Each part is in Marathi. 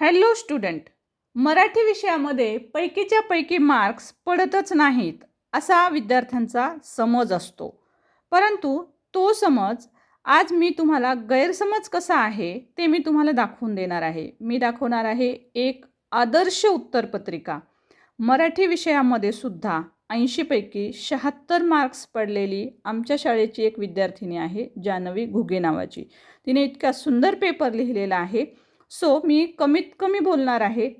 हॅलो स्टुडंट मराठी विषयामध्ये पैकीच्या पैकी मार्क्स पडतच नाहीत असा विद्यार्थ्यांचा समज असतो. परंतु तो समज आज मी तुम्हाला गैरसमज कसा आहे ते मी तुम्हाला दाखवून देणार आहे. मी दाखवणार आहे एक आदर्श उत्तरपत्रिका. मराठी विषयामध्ये सुद्धा ऐंशीपैकी शहात्तर मार्क्स पडलेली आमच्या शाळेची एक विद्यार्थिनी आहे जानवी घुगे नावाची. तिने इतका सुंदर पेपर लिहिलेला आहे. सो मी कमीत कमी बोलणार आहे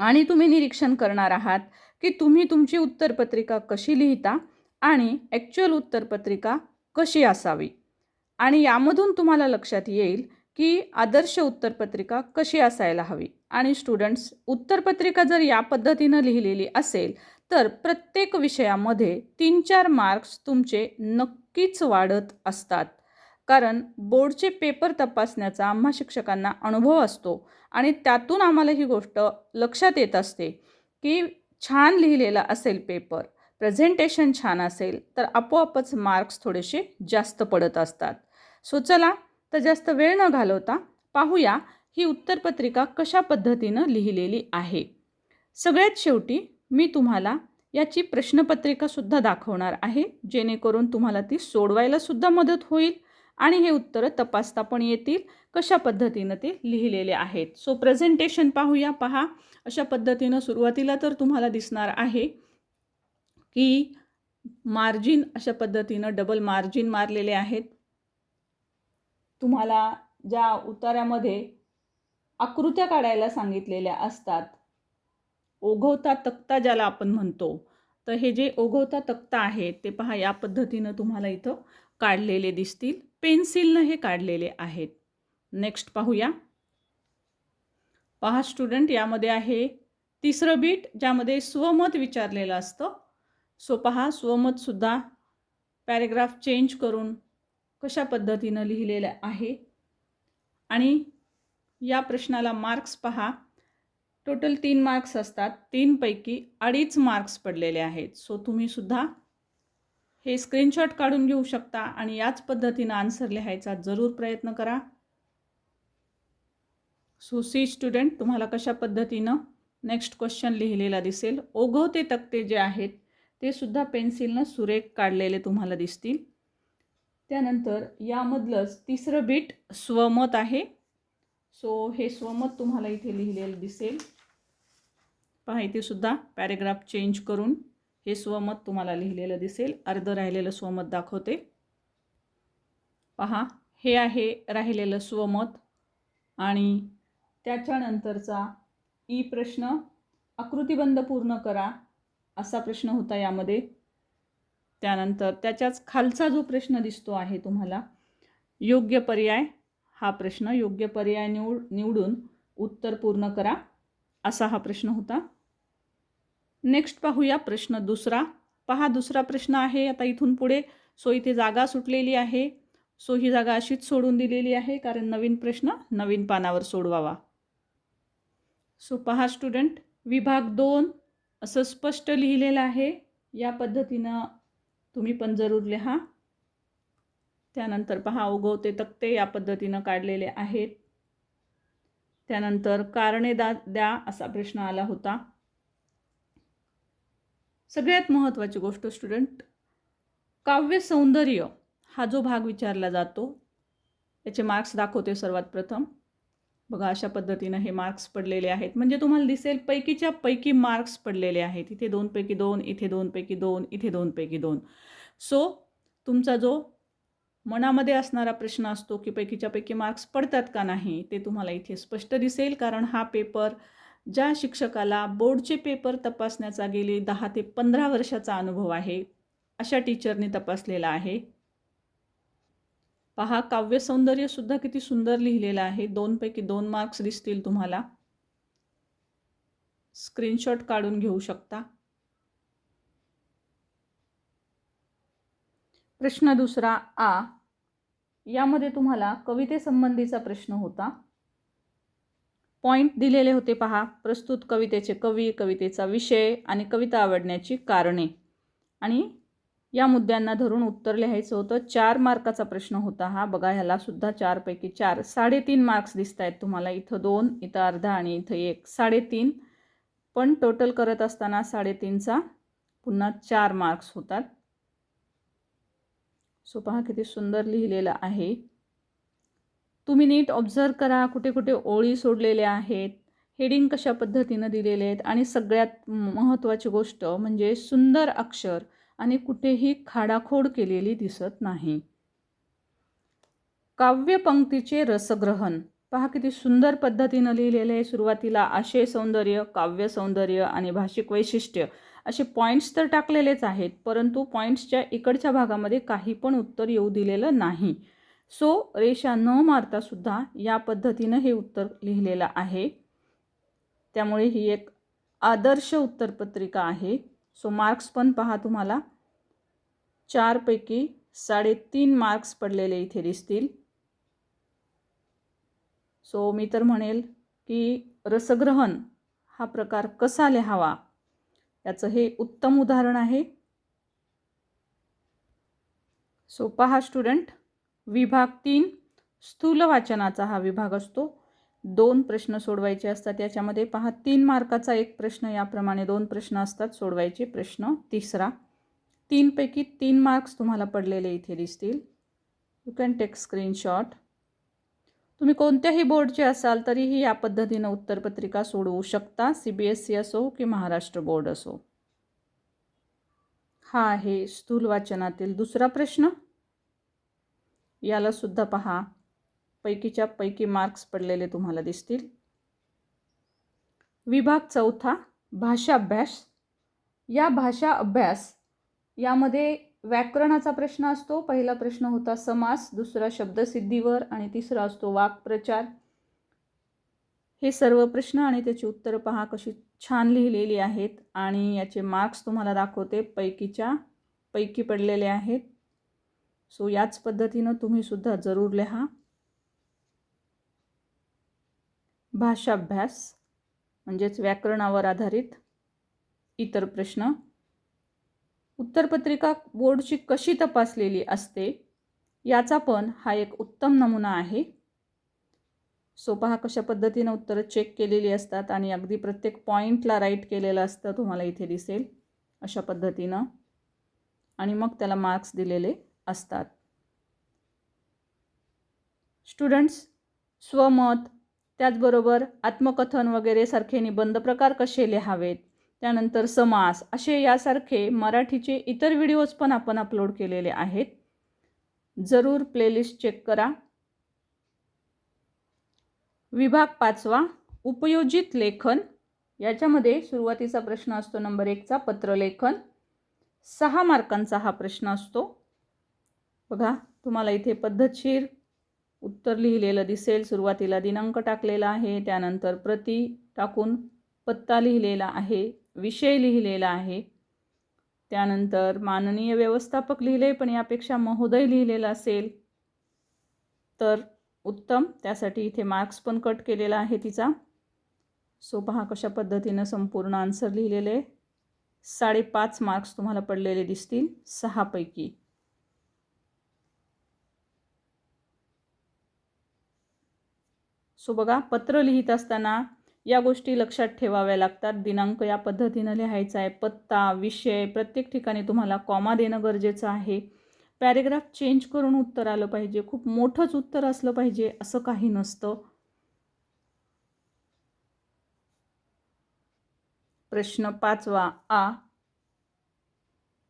आणि तुम्ही निरीक्षण करणार आहात की तुम्ही तुमची उत्तरपत्रिका कशी लिहिता आणि ॲक्च्युअल उत्तरपत्रिका कशी असावी. आणि यामधून तुम्हाला लक्षात येईल की आदर्श उत्तरपत्रिका कशी असायला हवी. आणि स्टुडंट्स उत्तरपत्रिका जर या पद्धतीनं लिहिलेली असेल तर प्रत्येक विषयामध्ये तीन चार मार्क्स तुमचे नक्कीच वाढत असतात. कारण बोर्डचे पेपर तपासण्याचा आम्हा शिक्षकांना अनुभव असतो आणि त्यातून आम्हाला ही गोष्ट लक्षात येत असते की छान लिहिलेला असेल पेपर प्रेझेंटेशन छान असेल तर आपोआपच मार्क्स थोडेसे जास्त पडत असतात. सो चला तर जास्त वेळ न घालवता पाहूया ही उत्तरपत्रिका कशा पद्धतीनं लिहिलेली आहे. सगळ्यात शेवटी मी तुम्हाला याची प्रश्नपत्रिकासुद्धा दाखवणार आहे जेणेकरून तुम्हाला ती सोडवायला सुद्धा मदत होईल. आणि हे उत्तरं तपासता पण येतील कशा पद्धतीनं ते लिहिलेले आहेत. सो प्रेझेंटेशन पाहूया पहा. अशा पद्धतीनं सुरुवातीला तर तुम्हाला दिसणार आहे की मार्जिन अशा पद्धतीनं डबल मार्जिन मारलेले आहेत. तुम्हाला ज्या उतार्यामध्ये आकृत्या काढायला सांगितलेल्या असतात ओघवता तक्ता ज्याला आपण म्हणतो तर हे जे ओघवता तक्ता आहे ते पहा या पद्धतीनं तुम्हाला इथं काढलेले दिसतील. पेन्सिलनं हे काढलेले आहेत. नेक्स्ट पाहूया. पहा स्टुडंट यामध्ये आहे तिसरं बीट ज्यामध्ये स्वमत विचारलेलं असतं. सो पहा स्वमतसुद्धा पॅरेग्राफ चेंज करून कशा पद्धतीनं लिहिलेलं आहे. आणि या प्रश्नाला मार्क्स पहा. टोटल तीन मार्क्स असतात. तीनपैकी अडीच मार्क्स पडलेले आहेत. सो तुम्हीसुद्धा हे स्क्रीनशॉट काढून घेऊ शकता आणि याच पद्धतीनं आन्सर लिहायचा जरूर प्रयत्न करा. सुसी सी स्टुडंट तुम्हाला कशा पद्धतीनं नेक्स्ट क्वेश्चन लिहिलेला दिसेल? ओघवते तक्ते जे आहेत ते सुद्धा पेन्सिलनं सुरेख काढलेले तुम्हाला दिसतील. त्यानंतर यामधलंच तिसरं बीट स्वमत आहे. सो हे स्वमत तुम्हाला इथे लिहिलेलं दिसेल. पहा इथे सुद्धा पॅरेग्राफ चेंज करून. हे स्वमत तुम्हाला लिहिलेलं दिसेल. अर्ध राहिलेलं स्वमत दाखवते. पहा हे आहे राहिलेलं स्वमत. आणि त्याच्यानंतरचा ई प्रश्न आकृतिबंध पूर्ण करा असा प्रश्न होता यामध्ये. त्यानंतर त्याच्याच खालचा जो प्रश्न दिसतो आहे तुम्हाला योग्य पर्याय हा प्रश्न योग्य पर्याय निवड निवडून उत्तर पूर्ण करा असा हा प्रश्न होता. नेक्स्ट पाहूया प्रश्न दुसरा. पहा दुसरा प्रश्न आहे. आता इथून पुढे सो इथे जागा सुटलेली आहे. सो ही जागा अशीच सोडून दिलेली आहे कारण नवीन प्रश्न नवीन पानावर सोडवावा. सो पहा स्टुडंट विभाग दोन असं स्पष्ट लिहिलेलं आहे. या पद्धतीनं तुम्ही पण जरूर लिहा. त्यानंतर पहा उगवते तक्ते या पद्धतीनं काढलेले आहेत. त्यानंतर कारणे दा द्या असा प्रश्न आला होता. सगळ्यात महत्त्वाची गोष्ट स्टुडंट काव्य सौंदर्य हा जो भाग विचारला जातो याचे मार्क्स दाखवते सर्वात प्रथम. बघा अशा पद्धतीनं हे मार्क्स पडलेले आहेत. म्हणजे तुम्हाला दिसेल पैकीच्या पैकी मार्क्स पडलेले आहेत. इथे दोनपैकी दोन इथे दोनपैकी दोन इथे दोनपैकी दोन. सो तुमचा जो मनामध्ये असणारा प्रश्न असतो की पैकीच्या पैकी मार्क्स पडतात का नाही ते तुम्हाला इथे स्पष्ट दिसेल कारण हा पेपर ज्या शिक्षकाला बोर्डचे पेपर तपासण्याचा गेली दहा ते पंधरा वर्षाचा अनुभव आहे अशा टीचरने तपासलेला आहे. पहा काव्यसौंदर्यसुद्धा किती सुंदर लिहिलेलं आहे. दोनपैकी दोन मार्क्स दिसतील तुम्हाला. स्क्रीनशॉट काढून घेऊ शकता. प्रश्न दुसरा आ. यामध्ये तुम्हाला कवितेसंबंधीचा प्रश्न होता. पॉईंट दिलेले होते पहा. प्रस्तुत कवितेचे कवी कवितेचा विषय आणि कविता आवडण्याची कारणे. आणि या मुद्द्यांना धरून उत्तर लिहायचं होतं. चार मार्काचा प्रश्न होता हा. बघा ह्यालासुद्धा चारपैकी चार साडेतीन मार्क्स दिसत आहेत तुम्हाला. इथं दोन इथं अर्धा आणि इथं एक. साडेतीन. पण टोटल करत असताना साडेतीनचा पुन्हा चार मार्क्स होतात. सो पहा किती सुंदर लिहिलेलं आहे. तुम्ही नीट ऑब्झर्व करा कुठे कुठे ओळी सोडलेल्या आहेत हेडिंग कशा पद्धतीनं दिलेले आहेत आणि सगळ्यात महत्त्वाची गोष्ट म्हणजे सुंदर अक्षर आणि कुठेही खाडाखोड केलेली दिसत नाही. काव्यपंक्तीचे रसग्रहण. पहा किती सुंदर पद्धतीनं लिहिलेलं आहे. सुरुवातीला आशय सौंदर्य काव्य सौंदर्य आणि भाषिक वैशिष्ट्य असे पॉईंट्स तर टाकलेलेच आहेत परंतु पॉईंट्सच्या इकडच्या भागामध्ये काही पण उत्तर येऊ दिलेलं नाही. सो रेषा न मारता सुद्धा या पद्धतीनं हे उत्तर लिहिलेलं आहे. त्यामुळे ही एक आदर्श उत्तरपत्रिका आहे. सो मार्क्स पण पहा तुम्हाला. चारपैकी साडेतीन मार्क्स पडलेले इथे दिसतील. सो मी तर म्हणेल की रसग्रहण हा प्रकार कसा लिहावा? याचं हे उत्तम उदाहरण आहे. सो पहा स्टुडंट विभाग तीन स्थूल वाचनाचा हा विभाग असतो. दोन प्रश्न सोडवायचे असतात याच्यामध्ये. पहा तीन मार्काचा एक प्रश्न याप्रमाणे दोन प्रश्न असतात सोडवायचे. प्रश्न तिसरा. तीनपैकी तीन मार्क्स तुम्हाला पडलेले इथे दिसतील. यू कॅन टेक स्क्रीनशॉट तुम्ही कोणत्याही बोर्डचे असाल तरीही या पद्धतीनं उत्तरपत्रिका सोडवू शकता. सी बी एस सी असो की महाराष्ट्र बोर्ड असो. हा आहे स्थूल वाचनातील दुसरा प्रश्न. यालासुद्धा पहा. पैकीच्या पैकी मार्क्स पडलेले तुम्हाला दिसतील. विभाग चौथा भाषा अभ्यास. या भाषा अभ्यास यामध्ये व्याकरणाचा प्रश्न असतो. पहिला प्रश्न होता समास दुसरा शब्दसिद्धीवर आणि तिसरा असतो वाक्प्रचार. हे सर्व प्रश्न आणि त्याची उत्तरं पहा कशी छान लिहिलेली आहेत. आणि याचे मार्क्स तुम्हाला दाखवते. पैकीच्या पैकी पडलेले आहेत. सो याच पद्धतीनं तुम्हीसुद्धा जरूर लिहा. भाषाभ्यास म्हणजेच व्याकरणावर आधारित इतर प्रश्न. उत्तरपत्रिका बोर्डची कशी तपासलेली असते याचा पण हा एक उत्तम नमुना आहे. सो पहा कशा पद्धतीनं उत्तरं चेक केलेली असतात आणि अगदी प्रत्येक पॉईंटला राईट केलेलं असतं तुम्हाला इथे दिसेल अशा पद्धतीनं. आणि मग त्याला मार्क्स दिलेले. असतात. स्टुडंट्स स्वमत त्याचबरोबर आत्मकथन वगैरे सारखे निबंध प्रकार कसे लिहावेत? त्यानंतर समास असे यासारखे मराठीचे इतर व्हिडिओज पण आपण अपलोड केलेले आहेत. जरूर प्लेलिस्ट चेक करा. विभाग पाचवा उपयोजित लेखन. याच्यामध्ये सुरुवातीचा प्रश्न असतो नंबर एकचा पत्रलेखन. सहा मार्कांचा हा प्रश्न असतो. बघा तुम्हाला इथे पद्धतशीर उत्तर लिहिलेलं दिसेल. सुरुवातीला दिनांक टाकलेला आहे त्यानंतर प्रति टाकून पत्ता लिहिलेला आहे विषय लिहिलेला आहे. त्यानंतर माननीय व्यवस्थापक लिहिले पण यापेक्षा महोदय लिहिलेला असेल. तर उत्तम त्यासाठी इथे मार्क्स पण कट केलेला आहे तिचा. सो पहा कशा पद्धतीनं संपूर्ण आन्सर लिहिलेले. साडेपाच मार्क्स तुम्हाला पडलेले दिसतील सहापैकी सो बघा पत्र लिहित असताना या गोष्टी लक्षात ठेवाव्या लागतात. दिनांक या पद्धतीनं लिहायचा आहे. पत्ता विषय प्रत्येक ठिकाणी तुम्हाला कॉमा देणं गरजेचं आहे. पॅरेग्राफ चेंज करून उत्तर आलं पाहिजे. खूप मोठंच उत्तर असलं पाहिजे असं काही नसतं. प्रश्न पाचवा आ.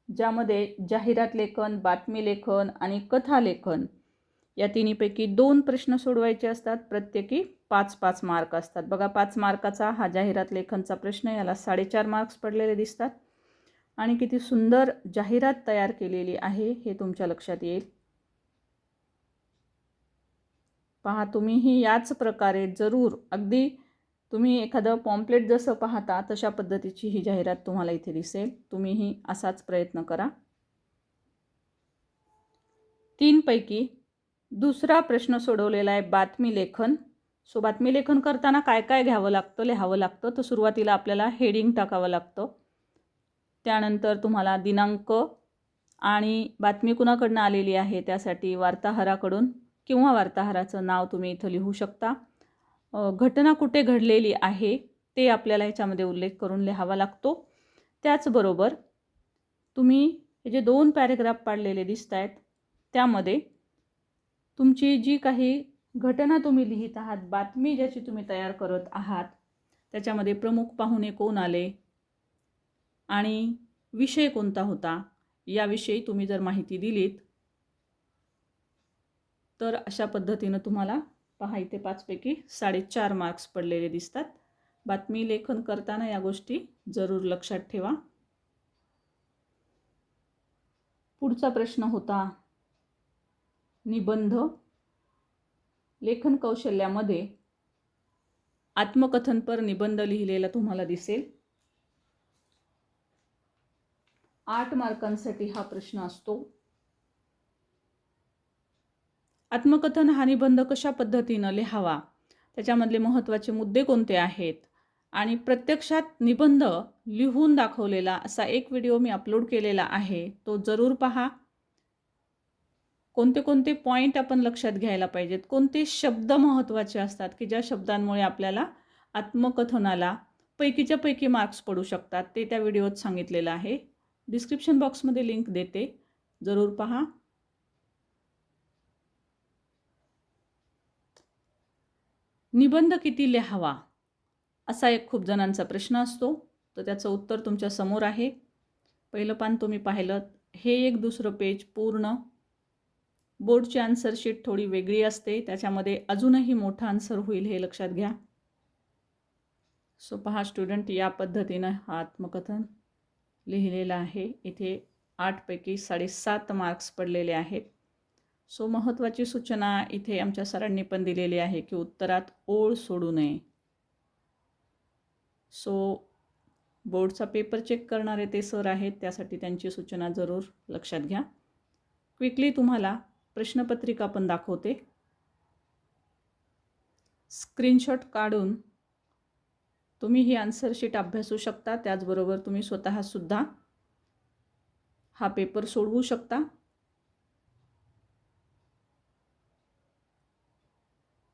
ज्यामध्ये जाहिरात लेखन बातमी लेखन आणि कथा लेखन या तिन्हीपैकी दोन प्रश्न सोडवायचे असतात. प्रत्येकी पाच पाच मार्क असतात. बघा पाच मार्काचा हा जाहिरात लेखनचा प्रश्न याला साडेचार मार्क्स पडलेले दिसतात. आणि किती सुंदर जाहिरात तयार केलेली आहे हे तुमच्या लक्षात येईल. पहा तुम्हीही याच प्रकारे जरूर अगदी तुम्ही एखादं पॉम्पलेट जसं पाहता तशा पद्धतीची ही जाहिरात तुम्हाला इथे दिसेल. तुम्हीही असाच प्रयत्न करा. तीनपैकी दुसरा प्रश्न सोडवलेला आहे बातमी लेखन. सो बातमी लेखन करताना काय काय घ्यावं लागतं लिहावं लागतं? तर सुरुवातीला आपल्याला हेडिंग टाकावं लागतं. त्यानंतर तुम्हाला दिनांक आणि बातमी कुणाकडनं आलेली आहे त्यासाठी वार्ताहराकडून किंवा वार्ताहराचं नाव तुम्ही इथं लिहू शकता. घटना कुठे घडलेली आहे ते आपल्याला ह्याच्यामध्ये उल्लेख करून लिहावा लागतो. त्याचबरोबर तुम्ही हे जे दोन पॅरेग्राफ पाडलेले दिसत आहेत त्यामध्ये तुमची जी काही घटना तुम्ही लिहित आहात बातमी ज्याची तुम्ही तयार करत आहात त्याच्यामध्ये प्रमुख पाहुणे कोण आले आणि विषय कोणता होता याविषयी तुम्ही जर माहिती दिलीत तर अशा पद्धतीनं तुम्हाला पहा इथे पाचपैकी साडेचार मार्क्स पडलेले दिसतात. बातमी लेखन करताना या गोष्टी जरूर लक्षात ठेवा. पुढचा प्रश्न होता निबंध लेखन कौशल्यामध्ये आत्मकथनपर निबंध लिहिलेला तुम्हाला दिसेल. आठ मार्कांसाठी हा प्रश्न असतो. आत्मकथन हा निबंध कशा पद्धतीनं लिहावा? त्याच्यामधले महत्त्वाचे मुद्दे कोणते आहेत? आणि प्रत्यक्षात निबंध लिहून दाखवलेला असा एक व्हिडिओ मी अपलोड केलेला आहे तो जरूर पहा. कोणते कोणते पॉईंट आपण लक्षात घ्यायला पाहिजेत? कोणते शब्द महत्त्वाचे असतात की ज्या शब्दांमुळे आपल्याला आत्मकथनाला पैकीच्या पैकी मार्क्स पडू शकतात? ते त्या व्हिडिओत सांगितलेलं आहे. डिस्क्रिप्शन बॉक्समध्ये लिंक देते. जरूर पहा. निबंध किती लिहावा? असा एक खूप जणांचा प्रश्न असतो. तर त्याचं उत्तर तुमच्यासमोर आहे. पहिलं पान तुम्ही पाहिलं. हे एक दुसरं पेज पूर्ण बोर्डची आन्सर शीट थोडी वेगळी असते. त्याच्यामध्ये अजूनही मोठा आन्सर होईल हे लक्षात घ्या. सो पहा स्टुडंट या पद्धतीनं हा आत्मकथन लिहिलेलं आहे. इथे आठपैकी साडेसात मार्क्स पडलेले आहेत. सो महत्त्वाची सूचना इथे आमच्या सरांनी पण दिलेली आहे की उत्तरात ओळ सोडू नये. सो बोर्डचा पेपर चेक करणारे ते सर आहेत. त्यासाठी त्यांची सूचना जरूर लक्षात घ्या. क्विकली तुम्हाला प्रश्नपत्रिका पण दाखवते. स्क्रीनशॉट काढून तुम्ही ही आन्सरशीट अभ्यासू शकता. त्याचबरोबर तुम्ही स्वतःसुद्धा हा पेपर सोडवू शकता.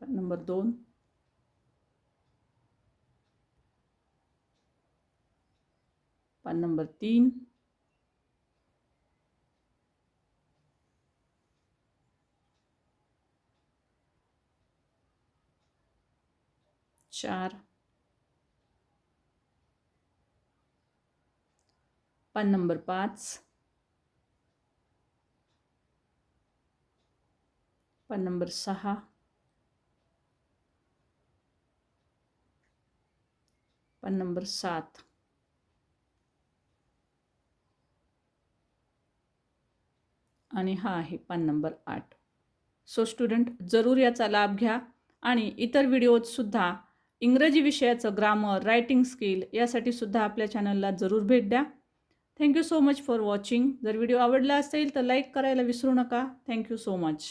नंबर दोन. पान नंबर तीन. चार. पान नंबर पाच. पान नंबर सहा. पान नंबर सात. आणि हा आहे पान नंबर आठ. सो स्टुडंट जरूर याचा लाभ घ्या आणि इतर व्हिडिओजसुद्धा इंग्रजी विषयाचं ग्रामर रायटिंग स्किल यासाठी सुद्धा आपल्या चॅनलला जरूर भेट द्या. Thank you so much for watching जर व्हिडिओ आवडला असेल तर लाईक करायला विसरू नका. Thank you so much